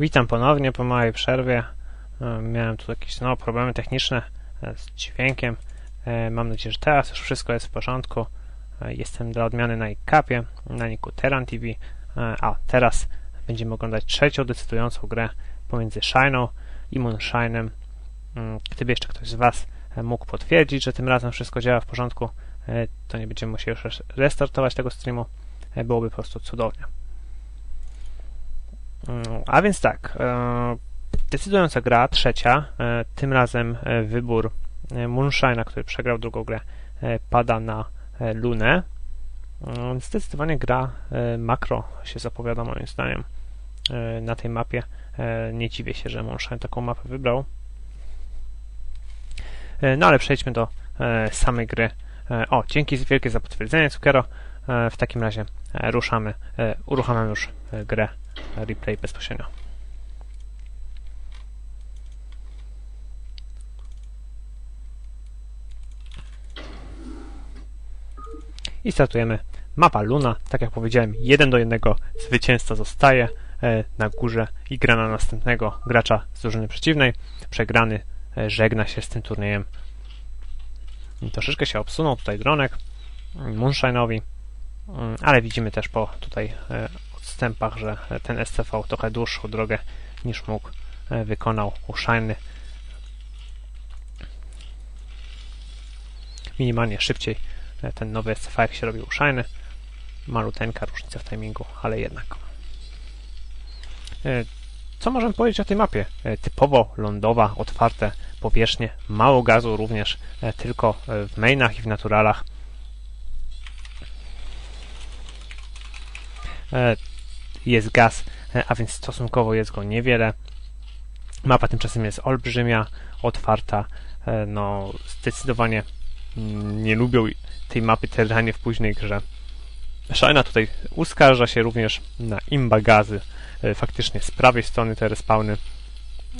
Witam ponownie po małej przerwie. E, Miałem tu jakieś no, problemy techniczne e, z dźwiękiem. E, Mam nadzieję, że teraz już wszystko jest w porządku. Jestem dla odmiany na ICAPie, na Niku Terran TV. A teraz będziemy oglądać trzecią decydującą grę pomiędzy Shiną i Moonshine'em. Mm, Gdyby jeszcze ktoś z Was mógł potwierdzić, że tym razem wszystko działa w porządku, to nie będziemy musieli już res- restartować tego streamu. Byłoby po prostu cudownie. A więc tak, e, decydująca gra, trzecia, e, tym razem e, wybór Moonshine'a, który przegrał drugą grę, pada na Lunę. Zdecydowanie gra makro się zapowiada moim zdaniem na tej mapie. Nie dziwię się, że Moonshine taką mapę wybrał. No ale przejdźmy do samej gry. O, dzięki wielkie za potwierdzenie, Cukero. W takim razie ruszamy, uruchamiam już grę replay bezpośrednio. I startujemy. Mapa Luna, tak jak powiedziałem, 1 do 1 zwycięzca zostaje e, na górze i gra na następnego gracza z drużyny przeciwnej. Przegrany e, żegna się z tym turniejem. Troszeczkę się obsunął tutaj dronek Moonshine'owi, Mm, ale widzimy też po tutaj odstępach, że ten SCV trochę dłuższą drogę niż mógł e, wykonał u Shiny. Minimalnie szybciej e, ten nowy SCV jak się robi u Shiny. Maluteńka różnica w timingu, ale jednak. E, Co możemy powiedzieć o tej mapie? Typowo lądowa, otwarte powierzchnie, mało gazu również, tylko w mainach i w naturalach. Jest gaz, e, a więc stosunkowo jest go niewiele. Mapa tymczasem jest olbrzymia, otwarta. e, No, zdecydowanie nie lubią tej mapy terranie w późnej grze. Shina tutaj uskarża się również na imba gazy. E, Faktycznie z prawej strony te respawny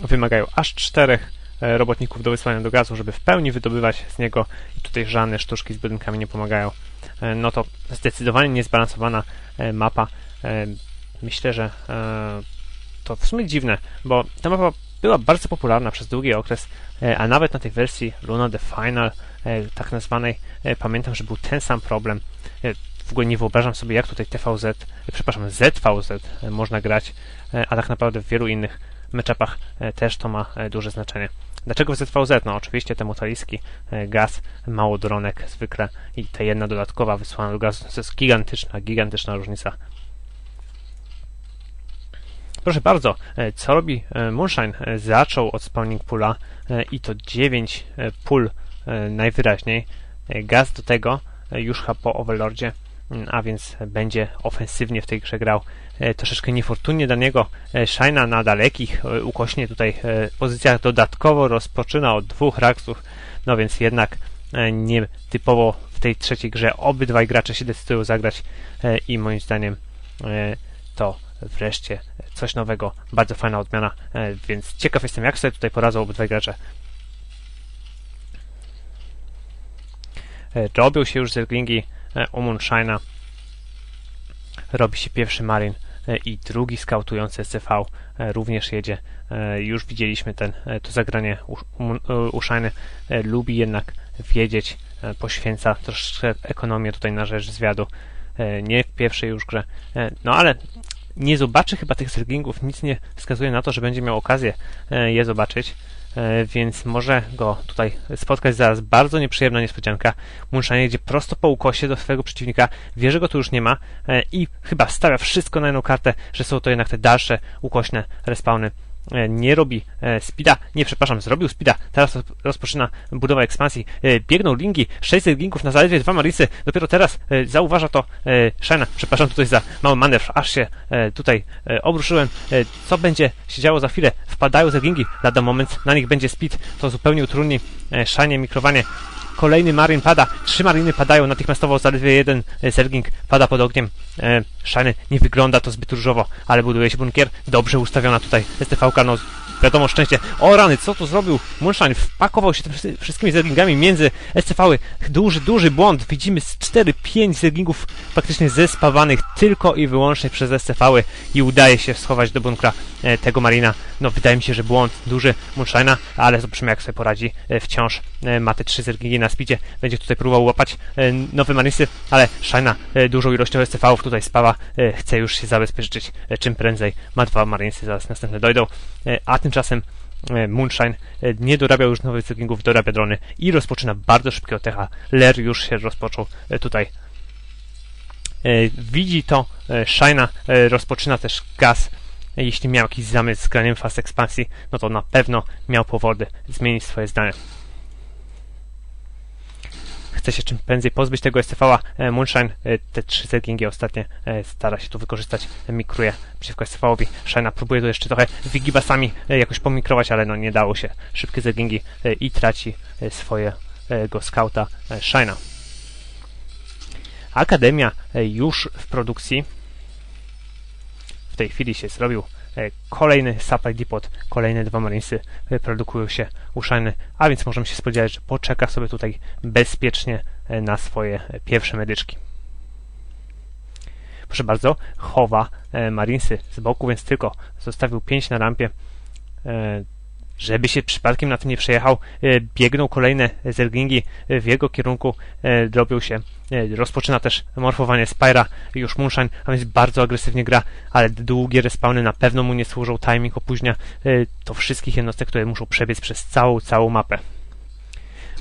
wymagają aż czterech robotników do wysłania do gazu, żeby w pełni wydobywać z niego i tutaj żadne sztuczki z budynkami nie pomagają. No to zdecydowanie niezbalansowana mapa. Myślę, że e, to w sumie dziwne, bo ta mapa była bardzo popularna przez długi okres, e, a nawet na tej wersji Luna The Final, e, tak nazwanej, pamiętam, że był ten sam problem. W ogóle nie wyobrażam sobie, jak tutaj TVZ, przepraszam, ZVZ można grać, a tak naprawdę w wielu innych meczapach też to ma duże znaczenie. Dlaczego w ZVZ? No oczywiście te motaliski, gaz, mało dronek zwykle i ta jedna dodatkowa wysłana do gazu, to jest gigantyczna, gigantyczna różnica. Proszę bardzo, e, co robi e, Moonshine? E, Zaczął od spawning pula i to 9 e, pól najwyraźniej. Gaz do tego już chyba po Overlordzie, mm, a więc będzie ofensywnie w tej grze grał. Troszeczkę niefortunnie dla niego Shina na dalekich, ukośnie tutaj pozycjach dodatkowo rozpoczyna od dwóch raksów, no więc jednak nie typowo w tej trzeciej grze obydwaj gracze się decydują zagrać i moim zdaniem to wreszcie coś nowego, bardzo fajna odmiana, e, więc ciekaw jestem, jak sobie tutaj poradzą obydwaj gracze. E, Robią się już zerglingi e, u Moonshine'a. Robi się pierwszy Marin e, i drugi skautujący SCV e, również jedzie. E, Już widzieliśmy ten, e, to zagranie u, u, Moon- u Shiny. E, Lubi jednak wiedzieć, e, poświęca troszeczkę ekonomię tutaj na rzecz zwiadu. E, Nie w pierwszej już grze. E, No ale nie zobaczy chyba tych zerglingów, nic nie wskazuje na to, że będzie miał okazję e, je zobaczyć, e, więc może go tutaj spotkać zaraz bardzo nieprzyjemna niespodzianka. Moonshine jedzie prosto po ukosie do swojego przeciwnika, wie, że go tu już nie ma e, i chyba stawia wszystko na jedną kartę, że są to jednak te dalsze ukośne respawny. E, Nie robi e, speeda, nie przepraszam, zrobił speeda, teraz roz- rozpoczyna budowę ekspansji. E, Biegną linki, 600 linków na zaledwie dwa marisy, dopiero teraz zauważa to Shena, przepraszam tutaj za mały manewr, aż się tutaj obruszyłem. Co będzie się działo za chwilę? Wpadają zergingi, lada moment, na nich będzie speed, to zupełnie utrudni Shanie mikrowanie. Kolejny marin pada, trzy mariny padają natychmiastowo, zaledwie jeden e, zerging pada pod ogniem. E, Shiny nie wygląda to zbyt różowo, ale buduje się bunkier, dobrze ustawiona tutaj STV-ka, no wiadomo, szczęście. O rany, co tu zrobił? Moonshine wpakował się tymi wszystkimi zerglingami między SCV-y. Duży, duży błąd. Widzimy 4-5 zerglingów faktycznie zespawanych tylko i wyłącznie przez SCV-y i udaje się schować do bunkra e, tego Marina. No, wydaje mi się, że błąd duży Moonshine'a, ale zobaczymy, jak sobie poradzi. E, wciąż e, ma te 3 zerglingi na speedzie. Będzie tutaj próbował łapać nowe Marinesy, ale Shina dużą ilością SCV-ów tutaj spawa. Chce już się zabezpieczyć czym prędzej. Ma dwa Marinesy, zaraz następne dojdą. A tymczasem e, Moonshine e, nie dorabia już nowych cyklingów, dorabia drony i rozpoczyna bardzo szybkiego techa. Ler już się rozpoczął e, tutaj. Widzi to Shina, rozpoczyna też gaz. Jeśli miał jakiś zamysł z graniem fast ekspansji, no to na pewno miał powody zmienić swoje zdanie. Chce się czym prędzej pozbyć tego STV-a. E, Moonshine, e, te trzy zergingi ostatnie, e, stara się tu wykorzystać, mikruje przeciwko STV-owi. Shina próbuje tu jeszcze trochę wigibasami jakoś pomikrować, ale no nie dało się. Szybkie zergingi i traci swojego scouta e, Shina. Akademia już w produkcji. W tej chwili się zrobił kolejny supply depot, kolejne dwa marinesy e, produkują się u Shiny, a więc możemy się spodziewać, że poczeka sobie tutaj bezpiecznie e, na swoje e, pierwsze medyczki. Proszę bardzo, chowa e, marinesy z boku, więc tylko zostawił 5 na rampie. E, żeby się przypadkiem na tym nie przejechał, e, biegną kolejne zerglingi e, w jego kierunku, e, robią się, e, rozpoczyna też morfowanie Spyra, już Moonshine, a więc bardzo agresywnie gra, ale długie respawny na pewno mu nie służą, timing opóźnia e, to wszystkich jednostek, które muszą przebiec przez całą, całą mapę.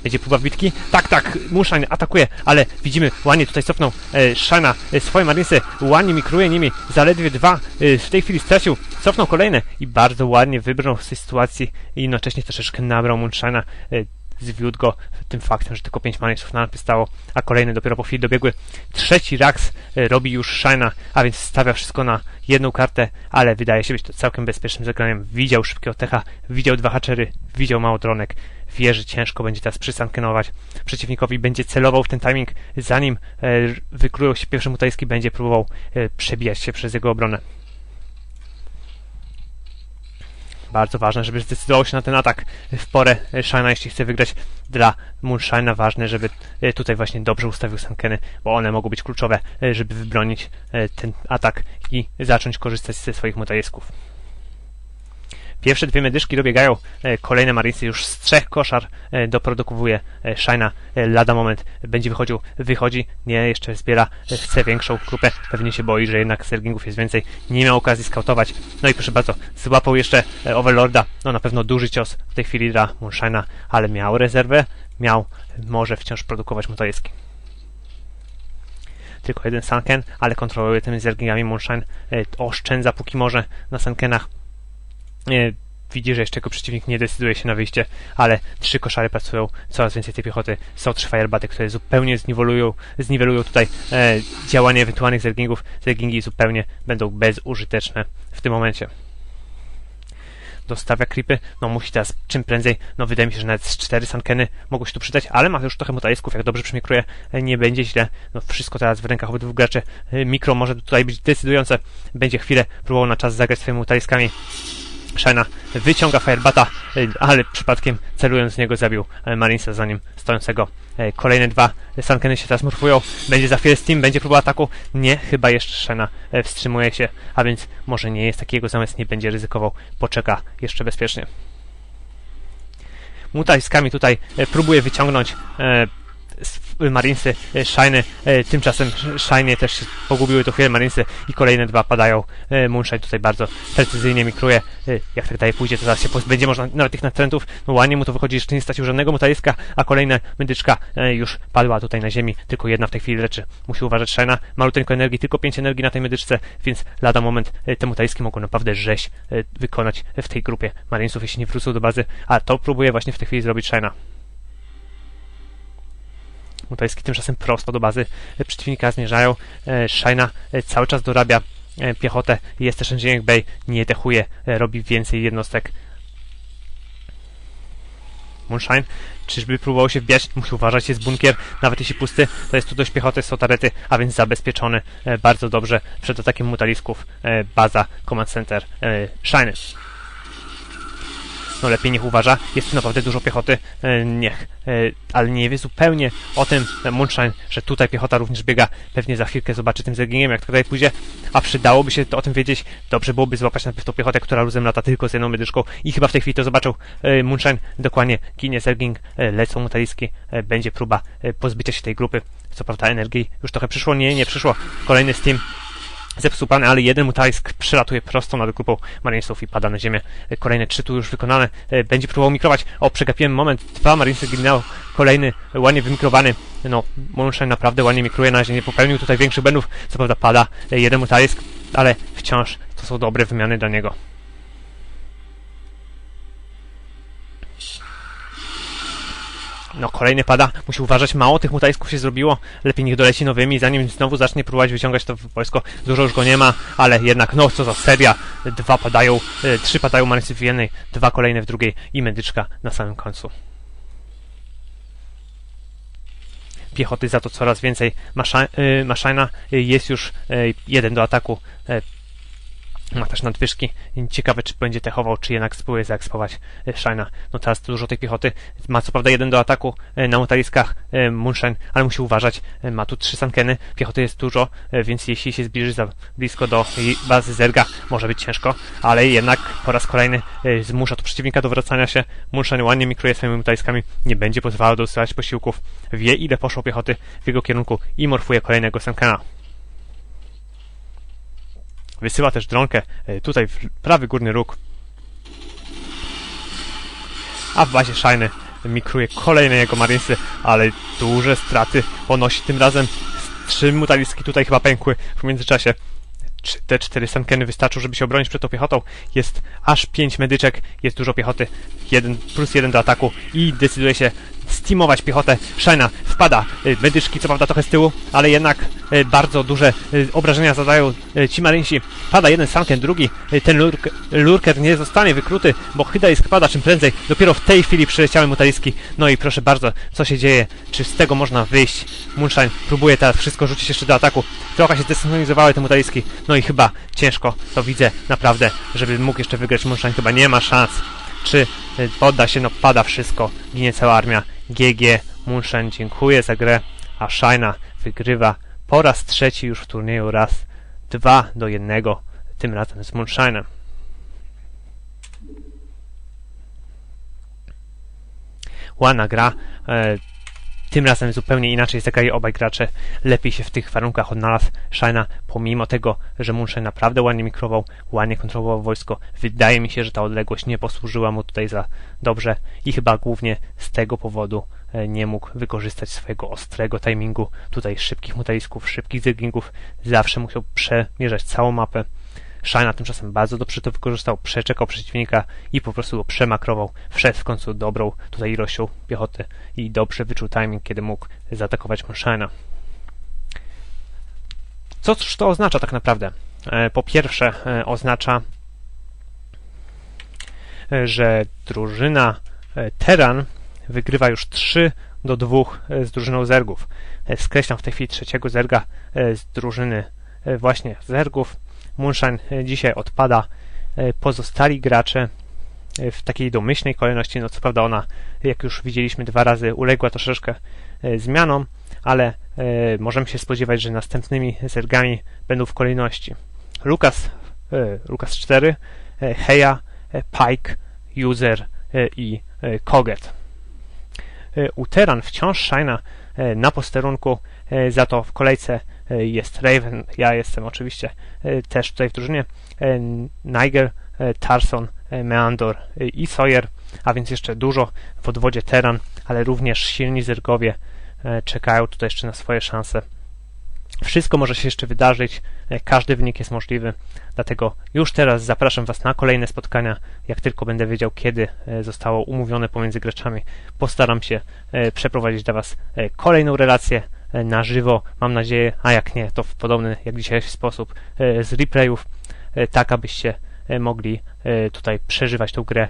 Będzie próba bitki? Tak, tak, Moonshine atakuje, ale widzimy, Łanie tutaj cofnął e, Shana, e, swoje marinesy, Łanie mikruje nimi, zaledwie dwa, e, w tej chwili stracił, cofnął kolejne i bardzo ładnie wybrał z tej sytuacji i jednocześnie troszeczkę nabrał Moonshine'a, e, zwiódł go tym faktem, że tylko 5 marinesów na napy stało, a kolejne dopiero po chwili dobiegły. Trzeci Rax e, robi już Shine'a, a więc stawia wszystko na jedną kartę, ale wydaje się być to całkiem bezpiecznym zagraniem. Widział szybkiego techa, widział dwa haczery, widział mało dronek, wie, że ciężko będzie teraz przysankenować przeciwnikowi, będzie celował w ten timing, zanim e, wyklują się pierwszy mutajski, będzie próbował e, przebijać się przez jego obronę. Bardzo ważne, żeby zdecydował się na ten atak w porę Shina, jeśli chce wygrać dla Moonshine'a. Ważne, żeby e, tutaj właśnie dobrze ustawił sankeny, bo one mogą być kluczowe, e, żeby wybronić e, ten atak i zacząć korzystać ze swoich mutajesków. Pierwsze dwie medyszki dobiegają, e, kolejne marinesy już z trzech koszar e, doprodukowuje e, Shina. Lada moment będzie wychodził, wychodzi, nie, jeszcze zbiera, chce większą grupę, pewnie się boi, że jednak sergingów jest więcej, nie miał okazji skautować. No i proszę bardzo, złapał jeszcze Overlorda, no na pewno duży cios w tej chwili dla Moonshina, ale miał rezerwę, miał, może wciąż produkować motoryski tylko jeden Sanken, ale kontroluje tymi zergingami Moonshine, oszczędza póki może na Sankenach, widzi, że jeszcze jego przeciwnik nie decyduje się na wyjście, ale trzy koszary pracują, coraz więcej tej piechoty, są trzy firebaty, które zupełnie zniwelują, zniwelują tutaj e, działanie ewentualnych zergingów. Zergingi zupełnie będą bezużyteczne w tym momencie. Dostawia creepy, no musi teraz czym prędzej, no wydaje mi się, że nawet z cztery sankeny mogą się tu przydać, ale ma już trochę mutajesków, jak dobrze przemikruje, e, nie będzie źle, no wszystko teraz w rękach obydwu graczy, E, mikro może tutaj być decydujące, będzie chwilę próbował na czas zagrać swoimi mutajiskami, Shina wyciąga Firebata, y, ale przypadkiem celując z niego zabił e, Marinesa za nim stojącego. E, Kolejne dwa Sankeny się teraz morfują. Będzie za chwilę Steam, będzie próba ataku. Nie, chyba jeszcze Shena e, wstrzymuje się, a więc może nie jest takiego zamysł, nie będzie ryzykował. Poczeka jeszcze bezpiecznie. Mutajskami tutaj e, próbuje wyciągnąć e, Marinesy, e, Shiny, e, tymczasem Shiny też pogubiły to chwilę Marinesy i kolejne dwa padają. E, Moonshine tutaj bardzo precyzyjnie mikruje. Jak tak dalej pójdzie, to zaraz się pozbędzie można nawet tych natrętów. No ładnie mu to wychodzi, jeszcze nie stracił żadnego mutajeska, a kolejna medyczka już padła tutaj na ziemi, tylko jedna w tej chwili leczy. Musi uważać Shina, maluteńko energii, tylko 5 energii na tej medyczce, więc lada moment te mutajeski mogą naprawdę rzeź wykonać w tej grupie Marinesów, jeśli nie wrócą do bazy, a to próbuje właśnie w tej chwili zrobić Shina. Mutajski tymczasem prosto do bazy e, przeciwnika zmierzają. E, Shina e, cały czas dorabia piechotę. Jest też Engineering Bay, nie dechuje, robi więcej jednostek. Moonshine, czyżby próbował się wbijać? Musi uważać, jest bunkier, nawet jeśli pusty, to jest tu dość piechoty, są tarety, a więc zabezpieczony bardzo dobrze przed atakiem mutalisków. Baza Command Center Shiny. No lepiej niech uważa. Jest naprawdę dużo piechoty. Niech. Ale nie wie zupełnie o tym Moonshine, że tutaj piechota również biega. Pewnie za chwilkę zobaczy tym zergingiem, jak to tutaj pójdzie. A przydałoby się o tym wiedzieć. Dobrze byłoby złapać najpierw tą piechotę, która luzem lata tylko z jedną medyczką. I chyba w tej chwili to zobaczył Moonshine. Dokładnie ginie zerging, lecą mutaliski. Będzie próba pozbycia się tej grupy. Co prawda energii już trochę przyszło. Nie, nie przyszło. Kolejny Steam zepsuł plan, ale jeden mutalisk przelatuje prosto nad grupą Marinesów i pada na ziemię. Kolejne trzy tu już wykonane. E, będzie próbował mikrować. O, przegapiłem moment. Dwa Marinesy zginęły. Kolejny ładnie wymikrowany. No, Moonshine naprawdę ładnie mikruje na razie. Nie popełnił tutaj większych błędów. Co prawda pada e, jeden mutalisk, ale wciąż to są dobre wymiany dla niego. No, kolejny pada. Musi uważać, mało tych mutajsków się zrobiło. Lepiej niech doleci nowymi, zanim znowu zacznie próbować wyciągać to wojsko. Dużo już go nie ma, ale jednak, no co za seria. Dwa padają, e, trzy padają Marycy w jednej, dwa kolejne w drugiej i medyczka na samym końcu. Piechoty za to coraz więcej. Masza, y, jest już y, jeden do ataku. Ma też nadwyżki. Ciekawe, czy będzie techował, czy jednak spróbuje zaekspować e, Shina. No teraz dużo tej piechoty. Ma co prawda jeden do ataku e, na mutaliskach e, Moonshine, ale musi uważać. Ma tu trzy sankeny. Piechoty jest dużo, więc jeśli się zbliży za blisko do bazy Zerga, może być ciężko, ale jednak po raz kolejny zmusza tu przeciwnika do wracania się. Moonshine ładnie mikruje swoimi mutaliskami. Nie będzie pozwalał dostawać posiłków. Wie, ile poszło piechoty w jego kierunku i morfuje kolejnego sankena. Wysyła też dronkę e, tutaj w prawy górny róg. A w bazie Shiny mikruje kolejne jego marinesy, ale duże straty ponosi tym razem. Trzy mutaliski tutaj chyba pękły w międzyczasie. Te cztery sankeny wystarczą, żeby się obronić przed tą piechotą. Jest aż pięć medyczek, jest dużo piechoty. Jeden plus jeden do ataku i decyduje się steamować piechotę. Shina wpada. Y, medyczki co prawda trochę z tyłu, ale jednak y, bardzo duże y, obrażenia zadają ci maryńsi. Pada jeden sanken, drugi. Ten lurk, lurker nie zostanie wykruty, bo Hydaïsk pada czym prędzej. Dopiero w tej chwili przyleciały mutaliski. No i proszę bardzo, co się dzieje? Czy z tego można wyjść? Moonshine próbuje teraz wszystko rzucić jeszcze do ataku. Trochę się zdesynchronizowały te mutaliski. No i chyba ciężko to widzę naprawdę, żeby mógł jeszcze wygrać Moonshine. Chyba nie ma szans. Czy podda się? No pada wszystko. Ginie cała armia. GG Munshen dziękuję za grę, a Shina wygrywa po raz trzeci już w turnieju raz 2 do 1, tym razem z Moonshinem. Ładna gra. E, tym razem zupełnie inaczej zagrali obaj gracze. Lepiej się w tych warunkach odnalazł Shina, pomimo tego, że Moonshine naprawdę ładnie mikrował, ładnie kontrolował wojsko. Wydaje mi się, że ta odległość nie posłużyła mu tutaj za dobrze i chyba głównie z tego powodu e, nie mógł wykorzystać swojego ostrego timingu, tutaj szybkich mutalisków, szybkich zergingów. Zawsze musiał przemierzać całą mapę Shina tymczasem bardzo dobrze to wykorzystał, przeczekał przeciwnika i po prostu go przemakrował. Wszedł w końcu dobrą tutaj ilością piechoty i dobrze wyczuł timing, kiedy mógł zaatakować Shina. Cóż to oznacza tak naprawdę? E, po pierwsze, e, oznacza, e, że drużyna Teran wygrywa już 3 do 2 z drużyną Zergów. Skreślam w tej chwili trzeciego Zerga z drużyny właśnie Zergów. Moonshine e, dzisiaj odpada. E, pozostali gracze e, w takiej domyślnej kolejności, no co prawda ona, jak już widzieliśmy dwa razy, uległa troszeczkę zmianom, ale możemy się spodziewać, że następnymi zergami będą w kolejności Lukas, Lukas 4, Heja, Pike, User i Koget. U Teran wciąż Shina na posterunku, za to w kolejce E, jest Raven, ja jestem oczywiście e, też tutaj w drużynie, e, Niger, Tarson, Meandor i Sawyer, a więc jeszcze dużo w odwodzie Teran, ale również silni zergowie czekają tutaj jeszcze na swoje szanse. Wszystko może się jeszcze wydarzyć, każdy wynik jest możliwy, dlatego już teraz zapraszam Was na kolejne spotkania. Jak tylko będę wiedział, kiedy zostało umówione pomiędzy graczami, postaram się przeprowadzić dla Was kolejną relację na żywo, mam nadzieję, a jak nie, to w podobny jak dzisiejszy sposób e, z replayów, e, tak abyście mogli tutaj przeżywać tą grę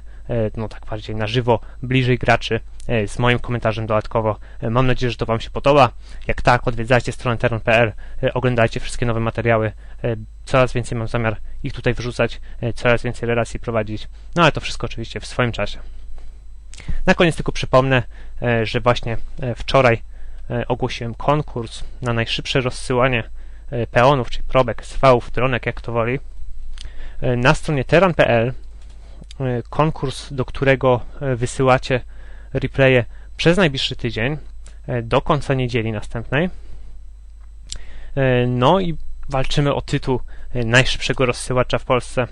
no tak bardziej na żywo, bliżej graczy, z moim komentarzem dodatkowo. Mam nadzieję, że to Wam się podoba. Jak tak, odwiedzajcie stronę teron.pl, oglądajcie wszystkie nowe materiały. Coraz więcej mam zamiar ich tutaj wrzucać, coraz więcej relacji prowadzić. No ale to wszystko oczywiście w swoim czasie. Na koniec tylko przypomnę, że właśnie wczoraj ogłosiłem konkurs na najszybsze rozsyłanie peonów, czyli probek, svałów, dronek, jak to woli. Na stronie teran.pl konkurs, do którego wysyłacie replaye przez najbliższy tydzień do końca niedzieli następnej. No i walczymy o tytuł najszybszego rozsyłacza w Polsce.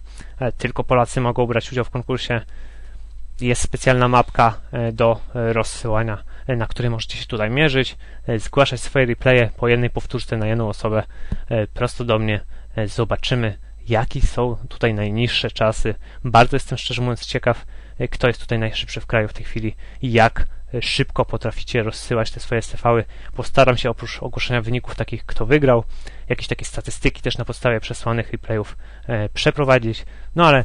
Tylko Polacy mogą brać udział w konkursie. Jest specjalna mapka do rozsyłania, na której możecie się tutaj mierzyć, zgłaszać swoje replaye po jednej powtórce na jedną osobę prosto do mnie. Zobaczymy, jakie są tutaj najniższe czasy. Bardzo jestem szczerze mówiąc ciekaw, kto jest tutaj najszybszy w kraju w tej chwili i jak szybko potraficie rozsyłać te swoje STV-y. Postaram się oprócz ogłoszenia wyników takich, kto wygrał, jakieś takie statystyki też na podstawie przesłanych replayów e, przeprowadzić. No ale e,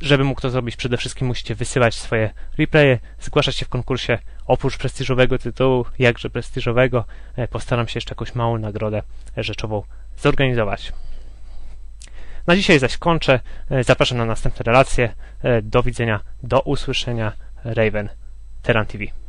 żeby mógł to zrobić, przede wszystkim musicie wysyłać swoje replaye, zgłaszać się w konkursie. Oprócz prestiżowego tytułu, jakże prestiżowego, e, postaram się jeszcze jakąś małą nagrodę rzeczową zorganizować. Na dzisiaj zaś kończę. Zapraszam na następne relacje. Do widzenia, do usłyszenia. Raven, Teran TV.